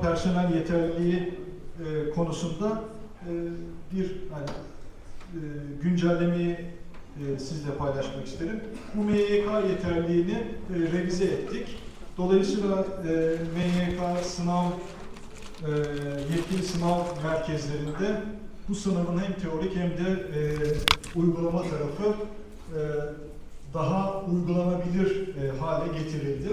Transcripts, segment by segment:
personel yeterliliği e, konusunda e, bir hani, e, güncellemeyi e, sizle paylaşmak isterim. Bu MYK yeterliliğini e, revize ettik. Dolayısıyla e, MYK sınav e, yetkili sınav merkezlerinde bu sınavın hem teorik hem de e, uygulama tarafı e, daha uygulanabilir e, hale getirildi.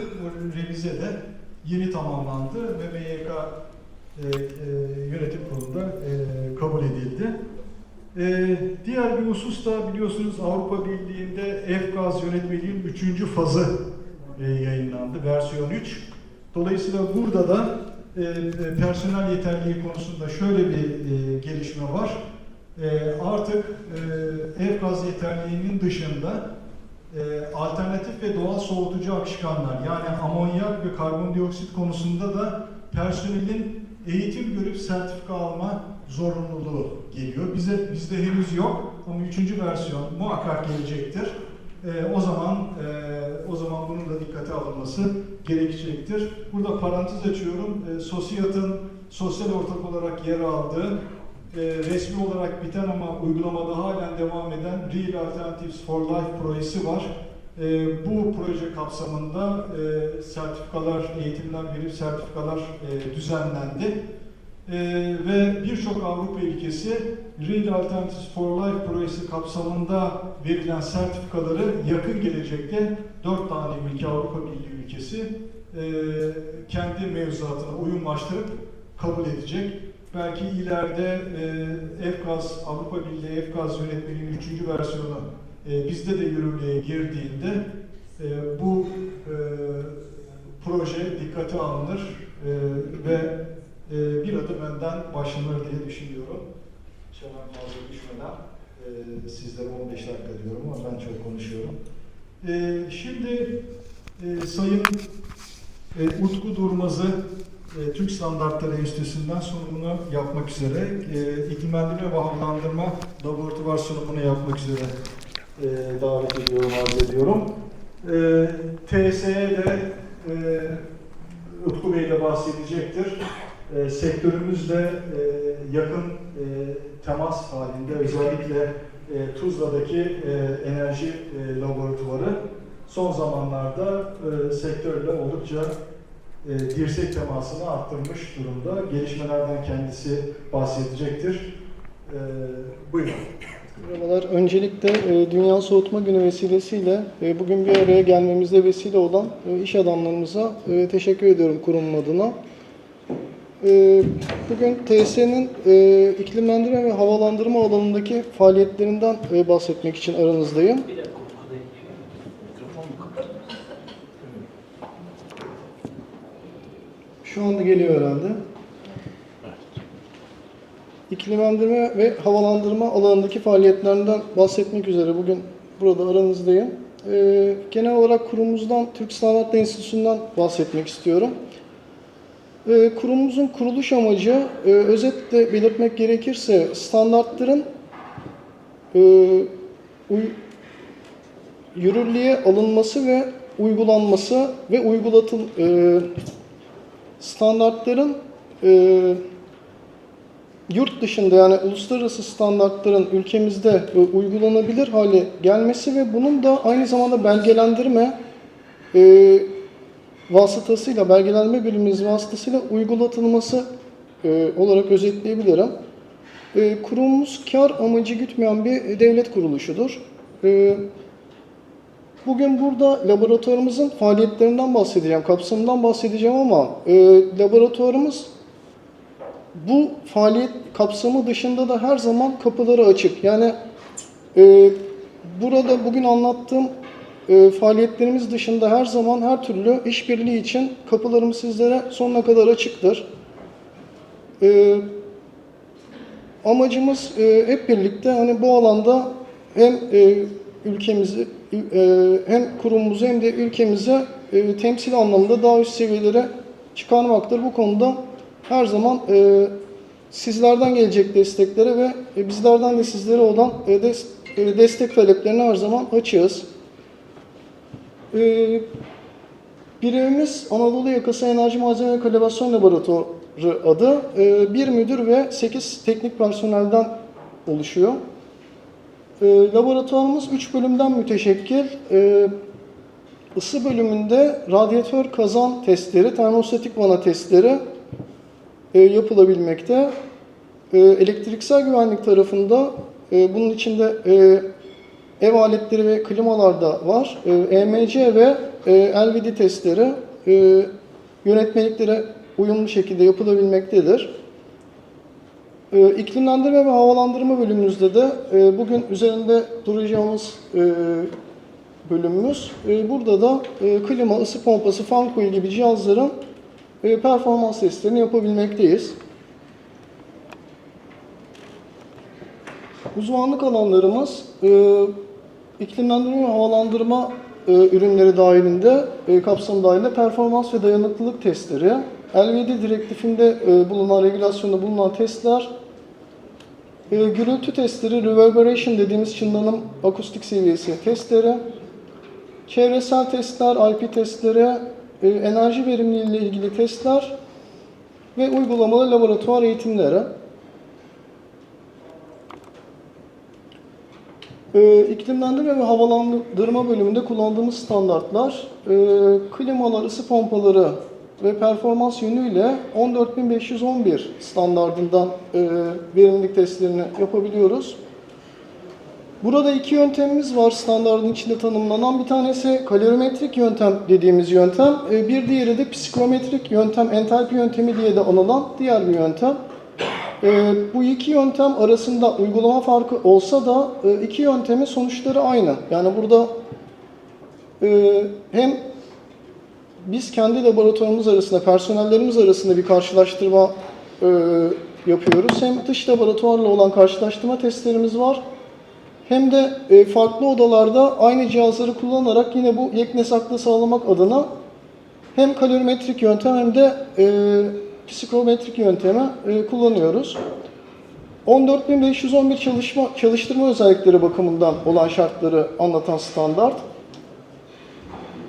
Revize de yeni tamamlandı ve MYK e, e, yönetim kurulunda e, kabul edildi. E, diğer bir husus da biliyorsunuz Avrupa Birliği'nde F-gaz yönetmeliğin 3. fazı e, yayınlandı, versiyon 3. Dolayısıyla burada da e, e, personel yeterliliği konusunda şöyle bir e, gelişme var. E, artık e, F-gaz yeterliliğinin dışında e, alternatif ve doğal soğutucu akışkanlar yani amonyak ve karbondioksit konusunda da personelin eğitim görüp sertifika alma zorunluluğu geliyor. Bize bizde henüz yok ama üçüncü versiyon muhakkak gelecektir. E, o zaman e, o zaman bunun da dikkate alınması gerekecektir. Burada parantez açıyorum. E, Sosyat'ın sosyal ortak olarak yer aldığı e, resmi olarak biten ama uygulamada halen devam eden Real Alternatives for Life projesi var. E, bu proje kapsamında e, sertifikalar, eğitimler verip sertifikalar e, düzenlendi. E, ve birçok Avrupa ülkesi Real Alternatives for Life projesi kapsamında verilen sertifikaları yakın gelecekte dört tane ülke Avrupa Birliği ülkesi e, kendi mevzuatına uyumlaştırıp kabul edecek. Belki ileride e, F-gaz, Avrupa Birliği F-gaz yönetmeliğinin üçüncü versiyonu e, bizde de yürürlüğe girdiğinde e, bu e, proje dikkate alınır e, ve e, bir adım önden başlanır diye düşünüyorum. İnşallah fazla düşmeden e, sizlere 15 dakika diyorum ama ben çok konuşuyorum. E, şimdi e, Sayın e, Utku Durmaz'ı e, Türk Standartları Enstitüsü'nden sunumunu yapmak üzere, e, iklimlendirme ve havalandırma laboratuvar sunumunu yapmak üzere e, davet ediyorum, arz ediyorum. E, TSE de e, Utku Bey de bahsedecektir. E, sektörümüzle e, yakın e, temas halinde özellikle e, Tuzla'daki e, enerji e, laboratuvarı son zamanlarda e, sektörle oldukça e, dirsek temasını arttırmış durumda. Gelişmelerden kendisi bahsedecektir. E, buyurun. Merhabalar. Öncelikle e, Dünya Soğutma Günü vesilesiyle e, bugün bir araya gelmemizde vesile olan e, iş adamlarımıza e, teşekkür ediyorum kurumun adına. E, Bugün TSE'nin e, iklimlendirme ve havalandırma alanındaki faaliyetlerinden e, bahsetmek için aranızdayım. Şu anda geliyor herhalde. İklimlendirme ve havalandırma alanındaki faaliyetlerinden bahsetmek üzere bugün burada aranızdayım. Ee, genel olarak kurumumuzdan, Türk Standart Enstitüsü'nden bahsetmek istiyorum. Ee, kurumumuzun kuruluş amacı, e, özetle belirtmek gerekirse, standartların e, uy- yürürlüğe alınması ve uygulanması ve uygulatıl e, standartların e, yurt dışında yani uluslararası standartların ülkemizde e, uygulanabilir hale gelmesi ve bunun da aynı zamanda belgelendirme e, vasıtasıyla, belgelendirme birimimiz vasıtasıyla uygulatılması e, olarak özetleyebilirim. E, kurumumuz kar amacı gütmeyen bir devlet kuruluşudur. E, Bugün burada laboratuvarımızın faaliyetlerinden bahsedeceğim, kapsamından bahsedeceğim ama e, laboratuvarımız bu faaliyet kapsamı dışında da her zaman kapıları açık. Yani e, burada bugün anlattığım e, faaliyetlerimiz dışında her zaman her türlü işbirliği için kapılarımız sizlere sonuna kadar açıktır. E, amacımız e, hep birlikte hani bu alanda hem e, ülkemizi hem kurumumuzu hem de ülkemize e, temsil anlamında daha üst seviyelere çıkarmaktır. Bu konuda her zaman e, sizlerden gelecek desteklere ve e, bizlerden de sizlere olan e, des- e, destek taleplerine her zaman açığız. E, birimimiz Anadolu Yakası Enerji Malzeme ve Kalibrasyon Laboratuvarı adı. E, bir müdür ve 8 teknik personelden oluşuyor. E, laboratuvarımız 3 bölümden müteşekkil. E, ısı bölümünde radyatör kazan testleri, termostatik vana testleri e, yapılabilmekte. E, elektriksel güvenlik tarafında e, bunun içinde e, ev aletleri ve klimalar da var. E, EMC ve e, LVD testleri e, yönetmeliklere uyumlu şekilde yapılabilmektedir. E, iklimlendirme ve havalandırma bölümümüzde de e, bugün üzerinde duracağımız e, bölümümüz. E, burada da e, klima, ısı pompası, fan coil gibi cihazların e, performans testlerini yapabilmekteyiz. Uzmanlık alanlarımız e, iklimlendirme ve havalandırma e, ürünleri dahilinde, e, kapsamı dahilinde performans ve dayanıklılık testleri, LVD direktifinde e, bulunan, regülasyonda bulunan testler, e, gürültü testleri, reverberation dediğimiz çınlanım akustik seviyesi testleri, çevresel testler, IP testleri, e, enerji verimliliği ile ilgili testler ve uygulamalı laboratuvar eğitimleri. İklimlendirme ve havalandırma bölümünde kullandığımız standartlar, klimalar, ısı pompaları ve performans yönüyle 14511 standardından e, verimlilik testlerini yapabiliyoruz. Burada iki yöntemimiz var standardın içinde tanımlanan. Bir tanesi kalorimetrik yöntem dediğimiz yöntem. E, Bir diğeri de psikometrik yöntem, entalpi yöntemi diye de anılan diğer bir yöntem. E, Bu iki yöntem arasında uygulama farkı olsa da e, iki yöntemin sonuçları aynı. Yani burada hem biz kendi laboratuvarımız arasında, personellerimiz arasında bir karşılaştırma e, yapıyoruz. Hem dış laboratuvarla olan karşılaştırma testlerimiz var. Hem de e, farklı odalarda aynı cihazları kullanarak yine bu yeknesaklığı sağlamak adına hem kalorimetrik yöntem hem de e, psikometrik yöntemi e, kullanıyoruz. 14511 çalışma çalıştırma özellikleri bakımından olan şartları anlatan standart.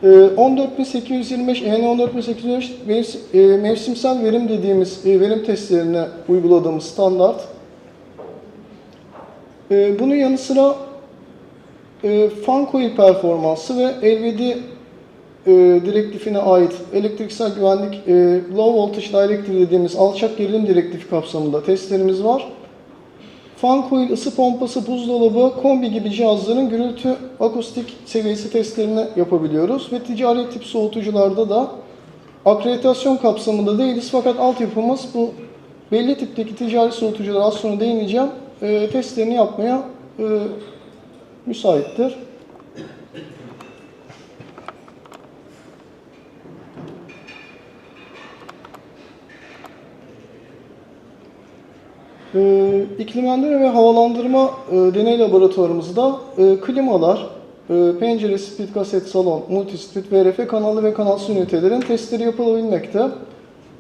E, 14825 EN 14825 mevs- e, mevsimsel verim dediğimiz e, verim testlerine uyguladığımız standart. E, bunun yanı sıra e, fan coil performansı ve LVD e, direktifine ait elektriksel güvenlik e, low voltage directive dediğimiz alçak gerilim direktifi kapsamında testlerimiz var. Fan coil, ısı pompası, buzdolabı, kombi gibi cihazların gürültü akustik seviyesi testlerini yapabiliyoruz ve ticari tip soğutucularda da akreditasyon kapsamında değiliz fakat altyapımız bu belli tipteki ticari soğutuculara az sonra değineceğim e, testlerini yapmaya e, müsaittir. E, iklimlendirme ve havalandırma e, deney laboratuvarımızda e, klimalar, e, pencere, split kaset, salon, multisplit, VRF kanalı ve kanal ünitelerin testleri yapılabilmekte.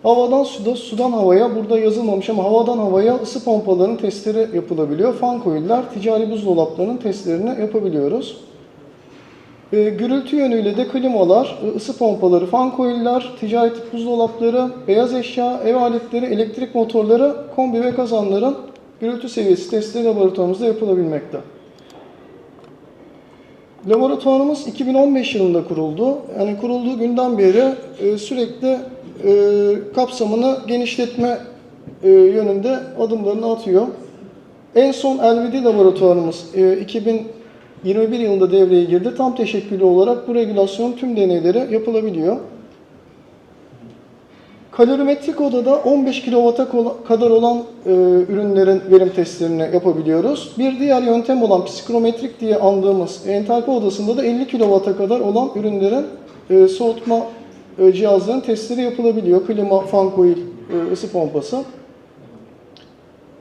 Havadan suda, sudan havaya, burada yazılmamış ama havadan havaya ısı pompalarının testleri yapılabiliyor. Fan coil'ler, ticari buzdolaplarının testlerini yapabiliyoruz. E, gürültü yönüyle de klimalar, e, ısı pompaları, fan coil'ler, ticari tip buzdolapları, beyaz eşya, ev aletleri, elektrik motorları, kombi ve kazanların gürültü seviyesi testleri laboratuvarımızda yapılabilmekte. Laboratuvarımız 2015 yılında kuruldu. Yani kurulduğu günden beri e, sürekli e, kapsamını genişletme e, yönünde adımlarını atıyor. En son LVD laboratuvarımız e, 2021 yılında devreye girdi. Tam teşekküllü olarak bu regülasyon tüm deneyleri yapılabiliyor. Kalorimetrik odada 15 kW'a kadar olan e, ürünlerin verim testlerini yapabiliyoruz. Bir diğer yöntem olan psikometrik diye andığımız entalpi odasında da 50 kW'a kadar olan ürünlerin e, soğutma e, cihazların testleri yapılabiliyor. Klima, fan coil, e, ısı pompası.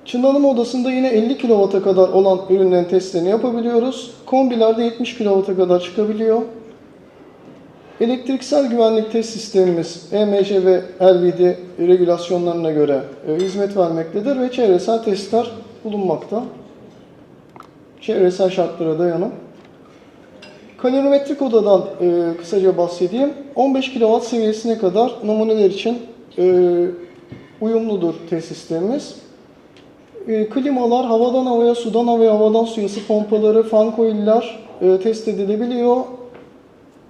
Çınlanım odasında yine 50 kW'a kadar olan ürünlerin testlerini yapabiliyoruz. Kombilerde 70 kW'a kadar çıkabiliyor. Elektriksel güvenlik test sistemimiz EMC ve LVD regülasyonlarına göre e, hizmet vermektedir ve çevresel testler bulunmakta. Çevresel şartlara dayanıp. Kalorimetrik odadan e, kısaca bahsedeyim. 15 kW seviyesine kadar numuneler için e, uyumludur test sistemimiz. E, klimalar havadan havaya, sudan havaya, havadan suya ısı pompaları, fan coil'ler e, test edilebiliyor.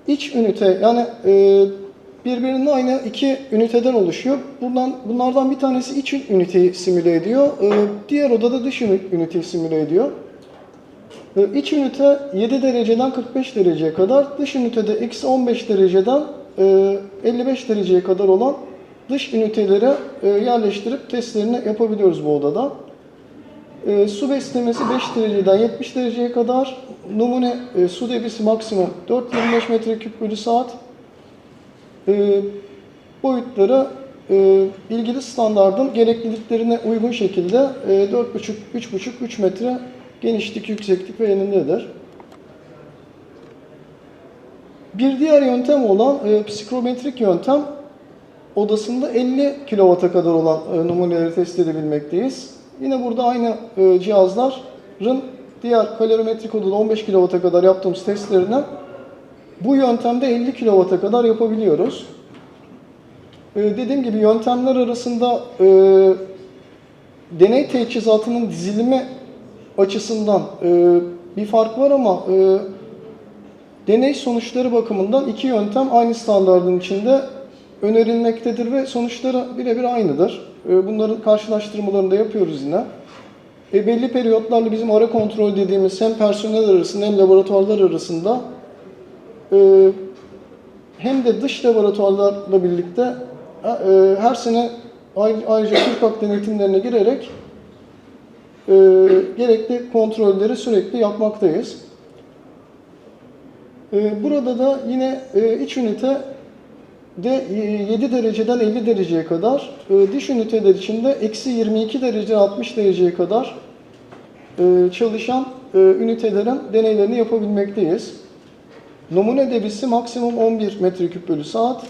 İç ünite yani e, birbirinin aynı iki üniteden oluşuyor. Bundan, bunlardan bir tanesi iç üniteyi simüle ediyor. E, diğer odada dış üniteyi simüle ediyor. E, İç ünite 7 dereceden 45 dereceye kadar, dış ünitede eksi 15 dereceden e, 55 dereceye kadar olan dış ünitelere yerleştirip testlerini yapabiliyoruz bu odada. E, su beslemesi 5 dereceden 70 dereceye kadar, numune e, su debisi maksimum 425 metreküp bölü saat. E, boyutları e, ilgili standardın gerekliliklerine uygun şekilde e, 4,5-3,5-3 metre genişlik, yükseklik ve enindedir. Bir diğer yöntem olan e, psikometrik yöntem odasında 50 kW'a kadar olan e, numuneleri test edebilmekteyiz. Yine burada aynı e, cihazların diğer kalorimetrik odada 15 kW'a kadar yaptığımız testlerini bu yöntemde 50 kW'a kadar yapabiliyoruz. E, dediğim gibi yöntemler arasında e, deney teçhizatının dizilimi açısından e, bir fark var ama e, deney sonuçları bakımından iki yöntem aynı standardın içinde önerilmektedir ve sonuçları birebir aynıdır. E, bunların karşılaştırmalarını da yapıyoruz yine. E, belli periyotlarla bizim ara kontrol dediğimiz hem personel arasında hem laboratuvarlar arasında e, hem de dış laboratuvarlarla birlikte e, her sene ayrı- ayrıca TÜRKAK denetimlerine girerek e, gerekli kontrolleri sürekli yapmaktayız. E, burada da yine e, iç ünite de e, 7 dereceden 50 dereceye kadar, e, dış üniteler içinde eksi 22 derece 60 dereceye kadar e, çalışan e, ünitelerin deneylerini yapabilmekteyiz. Numune debisi maksimum 11 metreküp bölü saat.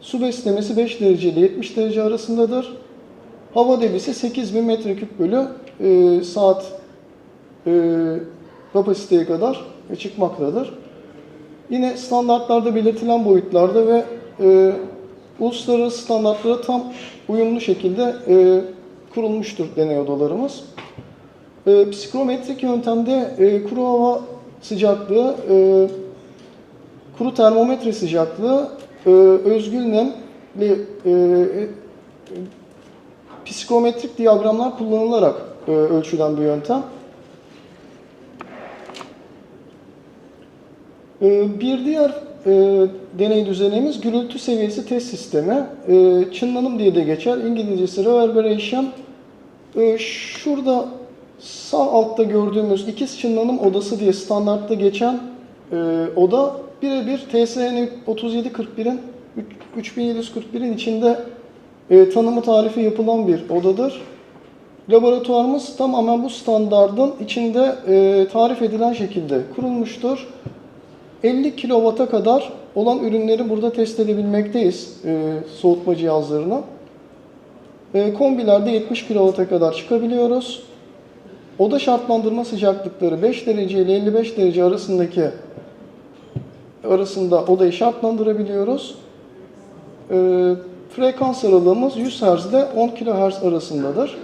Su beslemesi 5 derece ile 70 derece arasındadır. Hava debisi 8000 metreküp bölü e, saat e, kapasiteye kadar çıkmaktadır. Yine standartlarda belirtilen boyutlarda ve e, uluslararası standartlara tam uyumlu şekilde e, kurulmuştur deney odalarımız. E, psikometrik yöntemde e, kuru hava sıcaklığı, e, kuru termometre sıcaklığı, e, özgül nemli e, e, psikometrik diyagramlar kullanılarak e, ölçülen bir yöntem. E, bir diğer e, deney düzenimiz gürültü seviyesi test sistemi. E, çınlanım diye de geçer. İngilizcesi reverberation. E, şurada sağ altta gördüğümüz ikiz çınlanım odası diye standartta geçen e, oda birebir TSN 3741'in 3741'in içinde e, tanımı tarifi yapılan bir odadır. Laboratuvarımız tamamen bu standardın içinde e, tarif edilen şekilde kurulmuştur. 50 kW'a kadar olan ürünleri burada test edebilmekteyiz e, soğutma cihazlarını. E, kombilerde 70 kW'a kadar çıkabiliyoruz. Oda şartlandırma sıcaklıkları 5 derece ile 55 derece arasındaki arasında odayı şartlandırabiliyoruz. E, frekans aralığımız 100 Hz ile 10 kHz arasındadır.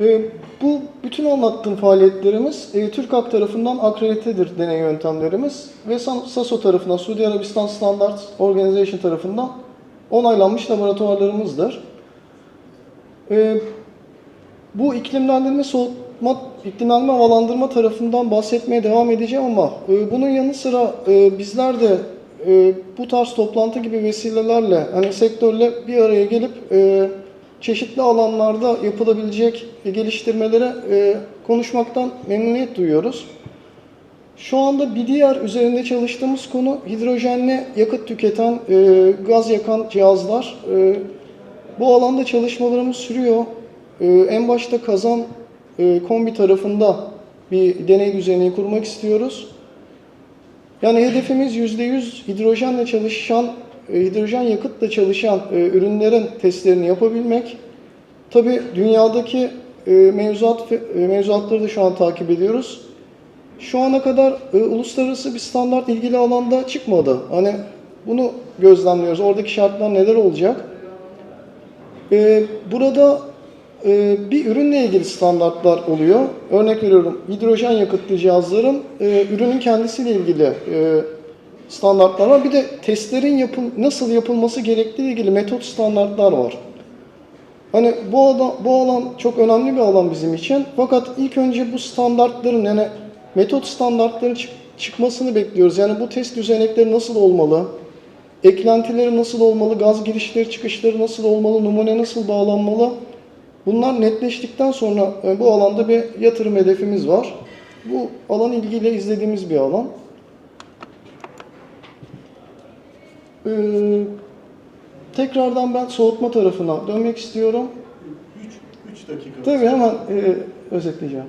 E, bu bütün anlattığım faaliyetlerimiz e, TÜRKAK tarafından akreditedir deney yöntemlerimiz ve SASO tarafından, Suudi Arabistan Standards Organization tarafından onaylanmış laboratuvarlarımızdır. E, bu iklimlendirme soğutma, iklimlendirme havalandırma tarafından bahsetmeye devam edeceğim ama e, bunun yanı sıra e, bizler de e, bu tarz toplantı gibi vesilelerle hani sektörle bir araya gelip e, çeşitli alanlarda yapılabilecek geliştirmelere e, konuşmaktan memnuniyet duyuyoruz. Şu anda bir diğer üzerinde çalıştığımız konu hidrojenli yakıt tüketen, e, gaz yakan cihazlar. E, bu alanda çalışmalarımız sürüyor. E, en başta kazan e, kombi tarafında bir deney düzeni kurmak istiyoruz. Yani hedefimiz %100 hidrojenle çalışan, hidrojen yakıtla çalışan e, ürünlerin testlerini yapabilmek. Tabi dünyadaki e, mevzuat, e, mevzuatları da şu an takip ediyoruz. Şu ana kadar uluslararası bir standart ilgili alanda çıkmadı. Hani Bunu gözlemliyoruz. Oradaki şartlar neler olacak? Burada bir ürünle ilgili standartlar oluyor. Örnek veriyorum hidrojen yakıtlı cihazların ürünün kendisiyle ilgili standartlar var. Bir de testlerin yapıl nasıl yapılması gerektiği ilgili metot standartlar var. Hani bu alan, bu alan çok önemli bir alan bizim için. Fakat ilk önce bu standartların yani metot standartların çık- çıkmasını bekliyoruz. Yani bu test düzenekleri nasıl olmalı? Eklentileri nasıl olmalı? Gaz girişleri çıkışları nasıl olmalı? Numune nasıl bağlanmalı? Bunlar netleştikten sonra e, bu alanda bir yatırım hedefimiz var. Bu alan ilgiyle izlediğimiz bir alan. Ee, tekrardan ben soğutma tarafına dönmek istiyorum. 3 3 dakika. Tabii hemen e, özetleyeceğim.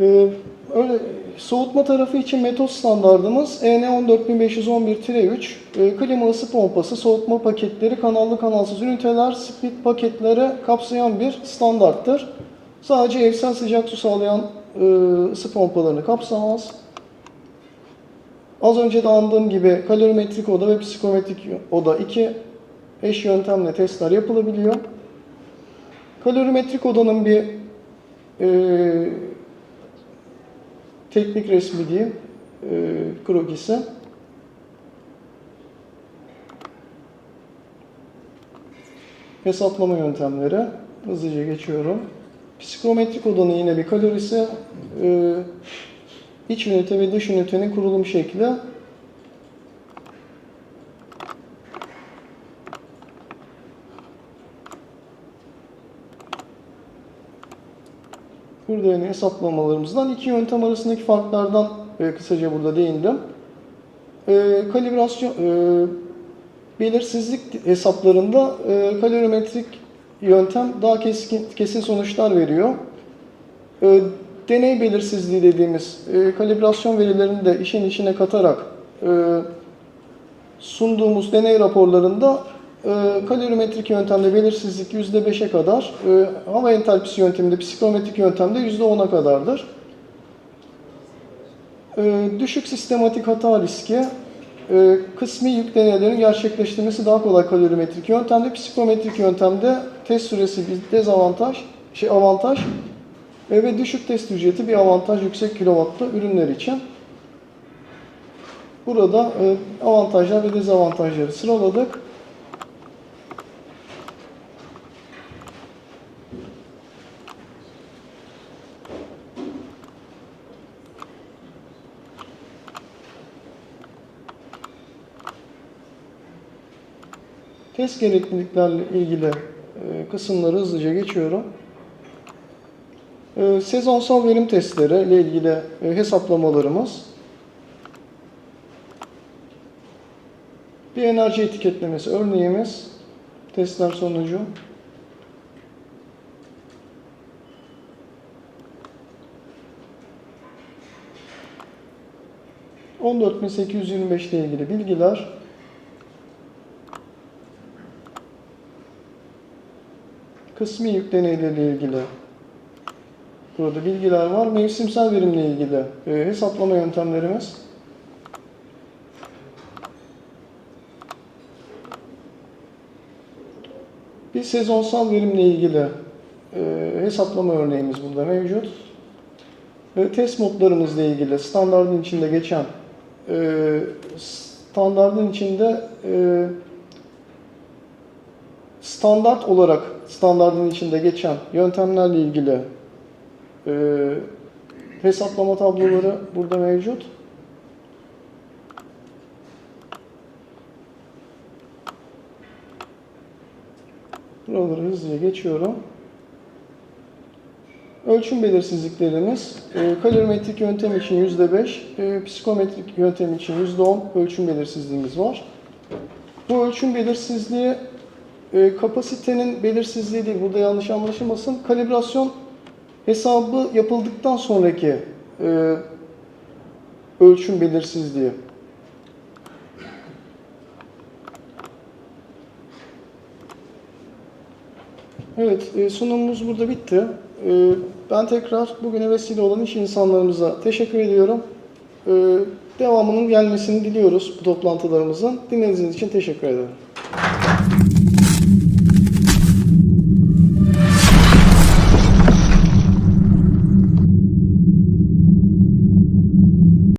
E, öyle soğutma tarafı için metot standardımız EN 14511-3, e, klima ısı pompası, soğutma paketleri, kanallı kanalsız üniteler, split paketleri kapsayan bir standarttır. Sadece evsel sıcak su sağlayan e, ısı pompalarını kapsamaz. Az önce de andığım gibi kalorimetrik oda ve psikometrik oda iki eş yöntemle testler yapılabiliyor. Kalorimetrik odanın bir e, teknik resmi diyeyim, e, krokisi. Hesaplama yöntemleri. Hızlıca geçiyorum. Psikometrik odanın yine bir kalorisi. E, iç ünite ve dış ünitenin kurulum şekli. Burada yine hesaplamalarımızdan iki yöntem arasındaki farklardan e, kısaca burada değindim. E, kalibrasyon, e, belirsizlik hesaplarında e, kalorimetrik yöntem daha keskin, kesin sonuçlar veriyor. E, deney belirsizliği dediğimiz e, kalibrasyon verilerini de işin içine katarak e, sunduğumuz deney raporlarında e, kalorimetrik yöntemde belirsizlik %5'e kadar, e, hava entalpisi yönteminde psikometrik yöntemde %10'a kadardır. E, düşük sistematik hata riski, e, kısmi yük deneylerinin gerçekleştirmesi daha kolay kalorimetrik yöntemde, psikometrik yöntemde test süresi bir dezavantaj, şey avantaj ve düşük test ücreti bir avantaj yüksek kilovatlı ürünler için. Burada e, avantajlar ve dezavantajları sıraladık. Test gerekliliklerle ilgili e, kısımları hızlıca geçiyorum. E, Sezonsal verim testleri ile ilgili e, hesaplamalarımız. Bir enerji etiketlemesi örneğimiz. Testler sonucu. ...14.825 ile ilgili bilgiler... kısmi yük deneyleriyle ilgili burada bilgiler var. Mevsimsel verimle ilgili e, hesaplama yöntemlerimiz. Bir sezonsal verimle ilgili e, hesaplama örneğimiz burada mevcut. E, test modlarımızla ilgili standartın içinde geçen e, standartın içinde e, standart olarak standartın içinde geçen yöntemlerle ilgili e, hesaplama tabloları burada mevcut. Buraları hızlıca geçiyorum. Ölçüm belirsizliklerimiz e, kalorimetrik yöntem için %5, e, psikometrik yöntem için %10 ölçüm belirsizliğimiz var. Bu ölçüm belirsizliği e, kapasitenin belirsizliği değil, burada yanlış anlaşılmasın. Kalibrasyon hesabı yapıldıktan sonraki e, ölçüm belirsizliği. Evet, e, sunumumuz burada bitti. E, ben tekrar bugüne vesile olan iş insanlarımıza teşekkür ediyorum. E, devamının gelmesini diliyoruz bu toplantılarımızın. Dinlediğiniz için teşekkür ederim.